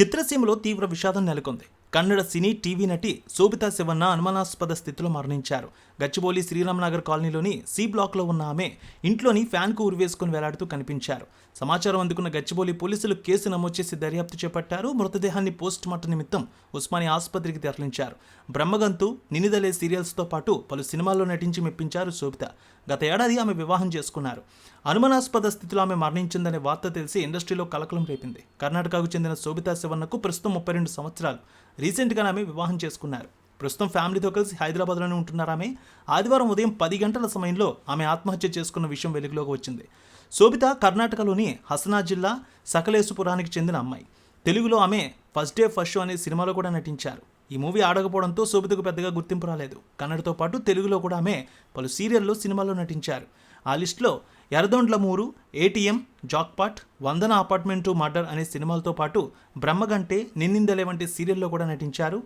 చిత్రసీమలో తీవ్ర విషాదం నెలకొంది. కన్నడ సినీ టీవీ నటి శోభితా శివన్న అనుమానాస్పద స్థితిలో మరణించారు. గచ్చిబౌలి శ్రీరామనగర్ కాలనీలోని సి బ్లాక్లో ఉన్న ఆమె ఇంట్లోని ఫ్యాన్కు ఉరివేసుకుని వేలాడుతూ కనిపించారు. సమాచారం అందుకున్న గచ్చిబౌలి పోలీసులు కేసు నమోదు చేసి దర్యాప్తు చేపట్టారు. మృతదేహాన్ని పోస్ట్ మార్టం నిమిత్తం ఉస్మానియా ఆసుపత్రికి తరలించారు. బ్రహ్మగంతు నినిదలే సీరియల్స్తో పాటు పలు సినిమాల్లో నటించి మెప్పించారు శోభిత. గత ఏడాది ఆమె వివాహం చేసుకున్నారు. అనుమానాస్పద స్థితిలో ఆమె మరణించిందనే వార్త తెలిసి ఇండస్ట్రీలో కలకలం రేపింది. కర్ణాటకకు చెందిన శోభితా శివన్నకు ప్రస్తుతం ముప్పై రెండు సంవత్సరాలు. రీసెంట్గా ఆమె వివాహం చేసుకున్నారు. ప్రస్తుతం ఫ్యామిలీతో కలిసి హైదరాబాద్లోనే ఉంటున్నారు ఆమె. ఆదివారం ఉదయం పది గంటల సమయంలో ఆమె ఆత్మహత్య చేసుకున్న విషయం వెలుగులోకి వచ్చింది. శోభిత కర్ణాటకలోని హసనా జిల్లా సకలేసుపురానికి చెందిన అమ్మాయి. తెలుగులో ఆమె ఫస్ట్ డే ఫస్ట్ షో అనే సినిమాలో కూడా నటించారు. ఈ మూవీ ఆడకపోవడంతో శోభితకు పెద్దగా గుర్తింపు రాలేదు. కన్నడతో పాటు తెలుగులో కూడా ఆమె పలు సీరియల్లో సినిమాల్లో నటించారు. ఆ లిస్టులో ఎర్రదొండ్ల మూరు ATM jackpot Vandana apartment murder అనే సినిమాలతో పాటు బ్రహ్మగంటే నిన్నిందలే వంటి సీరియల్లో కూడా నటించారు.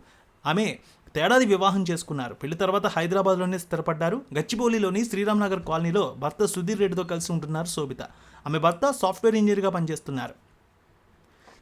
ఆమె తేడాది వివాహం చేసుకున్నారు. పెళ్ళి తర్వాత హైదరాబాద్లోనే స్థిరపడ్డారు. గచ్చిబౌలిలోని శ్రీరామ్ నగర్ కాలనీలో భర్త సుధీర్ రెడ్డితో కలిసి ఉంటున్నారు శోభిత. ఆమె భర్త సాఫ్ట్వేర్ ఇంజనీర్గా పనిచేస్తున్నారు.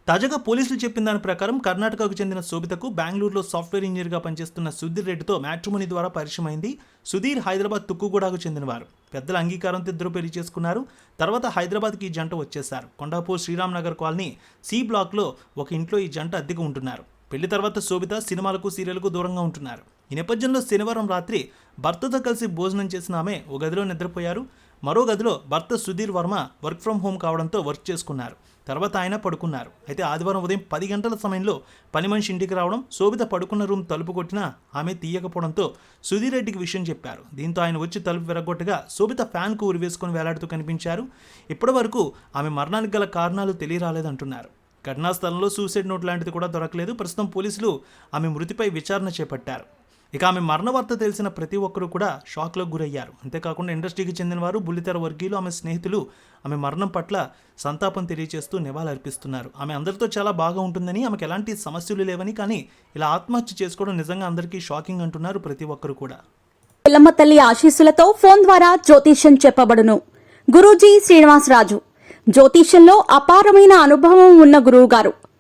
తాజాగా పోలీసులు చెప్పిన దాని ప్రకారం కర్ణాటకకు చెందిన శోభితకు బెంగళూరులో సాఫ్ట్వేర్ ఇంజనీర్గా పనిచేస్తున్న సుధీర్ రెడ్డితో మ్యాట్రిమోని ద్వారా పరిచయం అయింది సుధీర్ హైదరాబాద్ తుక్కుగూడకు చెందినవారు. పెద్దల అంగీకారంతో ఇద్దరు పెళ్ళి చేసుకున్నారు. తర్వాత హైదరాబాద్కి ఈ జంట వచ్చేశారు. కొండాపూర్ శ్రీరామ్ నగర్ కాలనీ సి బ్లాక్లో ఒక ఇంట్లో ఈ జంట అద్దెకు ఉంటున్నారు. పెళ్ళి తర్వాత శోభిత సినిమాలకు సీరియల్కు దూరంగా ఉంటున్నారు. ఈ నేపథ్యంలో శనివారం రాత్రి భర్తతో కలిసి భోజనం చేసిన ఆమె ఓ గదిలో నిద్రపోయారు. మరో గదిలో భర్త Sudheer Varma work from home కావడంతో వర్క్ చేసుకున్నారు. తర్వాత ఆయన పడుకున్నారు. అయితే ఆదివారం ఉదయం పది గంటల సమయంలో పని మనిషి ఇంటికి రావడం శోభిత పడుకున్న రూమ్ తలుపు కొట్టినా ఆమె తీయకపోవడంతో సుధీర్ రెడ్డికి విషయం చెప్పారు. దీంతో ఆయన వచ్చి తలుపు విరగొట్టగా శోభిత ఫ్యాన్కు ఉరివేసుకొని వేలాడుతూ కనిపించారు. ఇప్పటి వరకు ఆమె మరణానికి గల కారణాలు తెలియరాలేదంటున్నారు. ఘటనా స్థలంలో సూసైడ్ నోట్ లాంటిది కూడా దొరకలేదు. ప్రస్తుతం పోలీసులు ఆమె మృతిపై విచారణ చేపట్టారు. ఇక ఆమె మరణవార్త తెలిసిన ప్రతి ఒక్కరూ కూడా షాక్లో గురయ్యారు. అంతేకాకుండా ఇండస్ట్రీకి చెందిన వారు బుల్లితెర వర్గీయులు ఆమె స్నేహితులు ఆమె మరణం పట్ల సంతాపం తెలియజేస్తూ నివాళులర్పిస్తున్నారు. ఆమె అందరితో చాలా బాగా ఉంటుందని ఆమెకు ఎలాంటి సమస్యలు లేవని కానీ ఇలా ఆత్మహత్య చేసుకోవడం నిజంగా అందరికీ షాకింగ్ అంటున్నారు ప్రతి ఒక్కరు కూడా. పిల్లమ్మ తల్లి ఆశీస్సులతో ఫోన్ ద్వారా జ్యోతిష్యం చెప్పబడును. గురూజీ శ్రీనివాసరాజు. జ్యోతిష్యంలో అపారమైన అనుభవం ఉన్న గురువు గారు